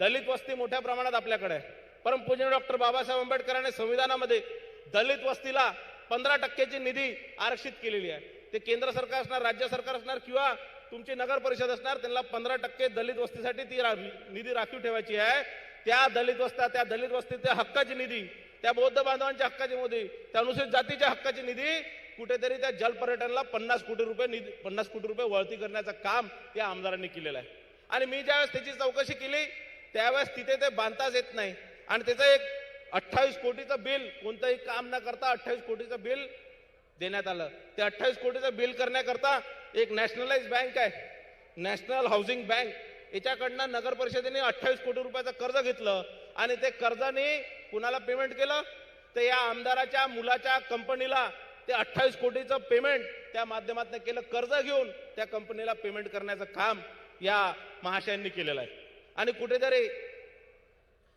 दलित वस्ती मोठ्या प्रमाणात आपल्याकडे आहे. परमपूज्य डॉक्टर बाबासाहेब आंबेडकरांनी संविधानामध्ये दलित वस्तीला पंधरा टक्क्याची निधी आरक्षित केलेली आहे. ते केंद्र सरकार असणार राज्य सरकार असणार किंवा तुमची नगर परिषद असणार त्यांना पंधरा टक्के दलित वस्तीसाठी ती निधी राखीव ठेवायची आहे. त्या दलित वस्त्या त्या दलित वस्तीच्या हक्काची निधी त्या बौद्ध बांधवांच्या हक्काची निधी त्या अनुसूचित जातीच्या हक्काची निधी कुठेतरी त्या जलपर्यटनला पन्नास कोटी रुपये निधी पन्नास कोटी रुपये वळती करण्याचं काम या आमदारांनी केलेलं आहे. आणि मी ज्यावेळेस त्याची चौकशी केली त्यावेळेस तिथे ते बांधताच येत नाही. आणि त्याचं एक अठ्ठावीस कोटीचं बिल कोणतंही काम न करता अठ्ठावीस कोटीचं बिल देण्यात आलं. ते अठ्ठावीस कोटीचं बिल करण्याकरता एक नॅशनलाइज बँक आहे. National housing bank. याच्याकडनं नगर परिषदेने अठ्ठावीस कोटी रुपयाचं कर्ज घेतलं आणि ते कर्जाने कुणाला पेमेंट केलं? तर या आमदाराच्या मुलाच्या कंपनीला ते अठ्ठावीस कोटीचं पेमेंट त्या माध्यमातून केलं. कर्ज घेऊन त्या कंपनीला पेमेंट करण्याचं काम या महाशयांनी केलेलं आहे. आणि कुठेतरी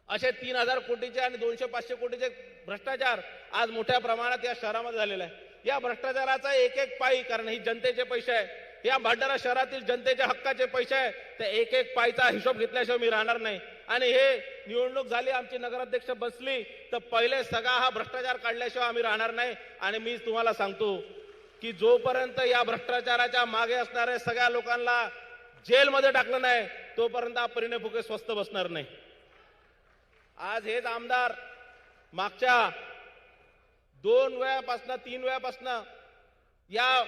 असे तीन हजार कोटीचे आणि दोनशे पाचशे कोटीचे भ्रष्टाचार आज मोठ्या प्रमाणात या शहरामध्ये झालेला आहे. या भ्रष्टाचाराचा एक एक पायी कारण ही जनतेचे पैसे आहे या भंडारा शहरातील जनतेच्या हक्काचे पैसे आहे त्या एक एक पायीचा हिशोब घेतल्याशिवाय मी राहणार नाही. आणि हे निवडणूक झाली आमची नगराध्यक्ष बसली तर पहिले सगळा हा भ्रष्टाचार काढल्याशिवाय आम्ही राहणार नाही. आणि मी तुम्हाला सांगतो की जोपर्यंत या भ्रष्टाचाराच्या मागे असणाऱ्या सगळ्या लोकांना जेलमध्ये टाकलं नाही तोपर्यंत परिणय फुके स्वस्त बसणार नाही. आज हेच आमदार मागच्या दोन वेळापासनं तीन वेळापासनं या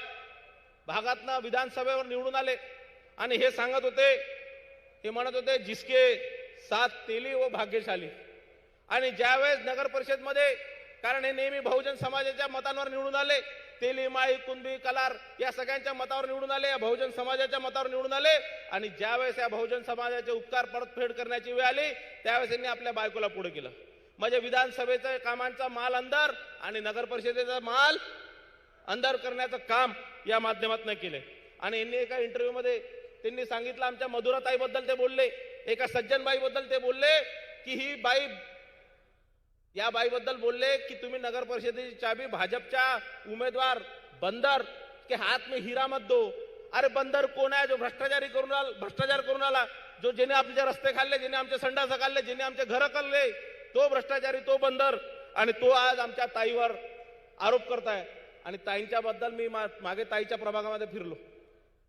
भागातनं विधानसभेवर निवडून आले. आणि हे सांगत होते हे म्हणत होते जिसके सात तेली व भाग्यशाली. आणि ज्यावेळेस नगर परिषदमध्ये कारण हे नेहमी बहुजन समाजाच्या मतांवर निवडून आले तेली माळी कुंभी कलार या सगळ्यांच्या मतावर निवडून आले या बहुजन समाजाच्या मतावर निवडून आले. आणि ज्यावेळेस या बहुजन समाजाचे उपकार परतफेड करण्याची वेळ आली त्यावेळेस यांनी आपल्या बायकोला पुढे केलं. म्हणजे विधानसभेच्या कामांचा माल अंदर आणि नगर परिषदेचा माल अंधार करण्याचं काम या माध्यमातून केले. आणि यांनी एका इंटरव्ह्यूमध्ये त्यांनी सांगितलं आमच्या मधुराताईबद्दल ते बोलले एका सज्जनबाईबद्दल ते बोलले की ही बाई या बाईबद्दल बोलले की तुम्ही नगर परिषदेची चाबी भाजपच्या उमेदवार बंदर के हात में हिरा मत दो. अरे बंदर कोण आहे जो भ्रष्टाचारी करून आला भ्रष्टाचार करून आला? जो ज्याने आमचे रस्ते खाल्ले ज्याने आमचे संडास खाल्ले ज्याने आमचे घर खाल्ले तो भ्रष्टाचारी तो बंदर आणि तो आज आमच्या ताईवर आरोप करताय. आणि ताईंच्या बद्दल मी मागे ताईच्या प्रभागामध्ये फिरलो.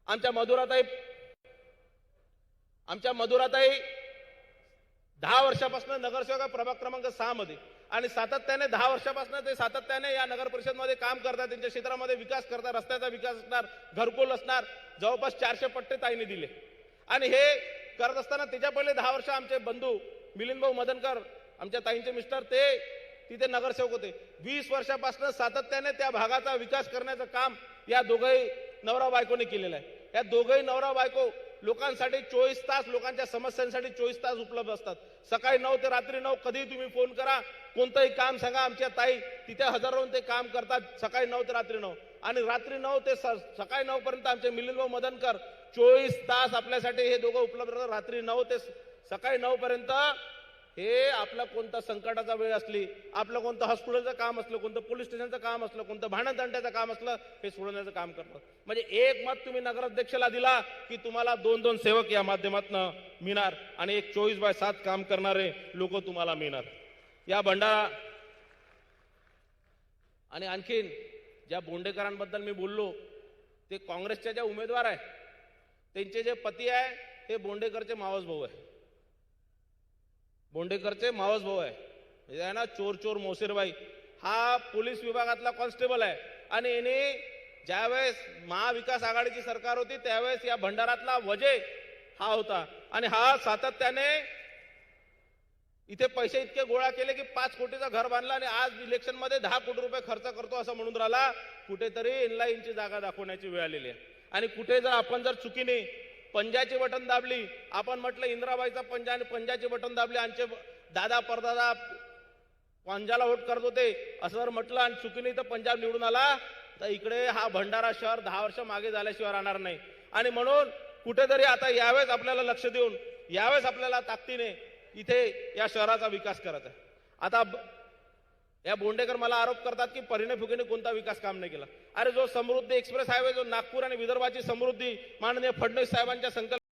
आमच्या मधुराताई आमच्या मधुराताई दहा वर्षापासून नगरसेवक प्रभाग क्रमांक सहा मध्ये. आणि सातत्याने दहा वर्षापासून ते सातत्याने या नगर परिषदमध्ये काम करतात त्यांच्या क्षेत्रामध्ये विकास करतात रस्त्याचा विकास असणार घरकुल असणार. जवळपास चारशे पट्टे ताईने दिले. आणि हे करत असताना त्याच्या पहिले दहा वर्ष आमचे बंधू मिलिंद भाऊ मदनकर आमच्या ताईंचे मिस्टर ते तिथे नगरसेवक होते. वीस वर्षापासून सातत्याने त्या भागाचा विकास करण्याचं काम या दोघंही नवरा बायकोने केलेलं आहे. या दोघंही नवरा बायको लोकांसाठी चोवीस तास लोकांच्या समस्यांसाठी चोवीस तास उपलब्ध असतात. सकाळी नऊ ते रात्री नऊ कधीही तुम्ही फोन करा कोणतंही काम सांगा आमच्या ताई तिथे हजर ते काम करतात सकाळी नऊ ते रात्री नऊ. आणि रात्री नऊ ते स- सकाळी नऊ पर्यंत आमचे मिलिंद मदनकर चोवीस तास आपल्यासाठी हे दोघं उपलब्ध राहतात. रात्री नऊ ते सकाळी नऊ पर्यंत हे आपला कोणता संकटाचा वेळ असली आपलं कोणतं हॉस्पिटलचं काम असलं कोणतं पोलीस स्टेशनचं काम असलं कोणतं भांडणदंड्याचं काम असलं हे सोडवण्याचं काम करतात. म्हणजे एक मत तुम्ही नगराध्यक्षाला दिला की तुम्हाला दोन दोन सेवक या माध्यमातून मिळणार आणि एक चोवीस बाय सात काम करणारे लोक तुम्हाला मिळणार. या भंडारा आणि आणखीन ज्या बोंडेकरांबद्दल मी बोललो ते काँग्रेसच्या ज्या उमेदवार आहे त्यांचे जे पती आहे ते बोंडेकरचे मावस भाऊ आहे बोंडेकरचे मावस भाऊ आहे. म्हणजे आहे ना चोर चोर मोसेरबाई. हा पोलीस विभागातला कॉन्स्टेबल आहे. आणि याने ज्यावेळेस महाविकास आघाडीची सरकार होती त्यावेळेस या भंडारातला वजे हा होता. आणि हा सातत्याने इथे पैसे इतके गोळा केले की पाच कोटीचं घर बांधला आणि आज इलेक्शनमध्ये दहा कोटी रुपये खर्च करतो असं म्हणून राहिला. कुठेतरी इनलाईनची जागा दाखवण्याची वेळ आलेली आहे. आणि कुठे जर आपण जर चुकीने पंजाची बटन दाबली. आपण म्हटलं इंद्राबाईचा पंजा आणि पंजाची बटन दाबली. आमचे दादा परदादा पंजाला वोट करत होते. असं जर म्हटलं आणि चुकीने तर पंजाब निवडून आला तर इकडे हा भंडारा शहर दहा वर्ष मागे झाल्याशिवाय राहणार नाही. आणि म्हणून कुठेतरी आता यावेळेस आपल्याला लक्ष देऊन यावेळेस आपल्याला ताकदीने इथे या शहराचा विकास करायचा आहे. आता या बोंडेकर मला आरोप करतात की परिणय फुकेने कोणता विकास काम नाही केला. अरे जो समृद्धी एक्सप्रेस हायवे जो नागपूर आणि विदर्भाची समृद्धी माननीय फडणवीस साहेबांच्या संकल्प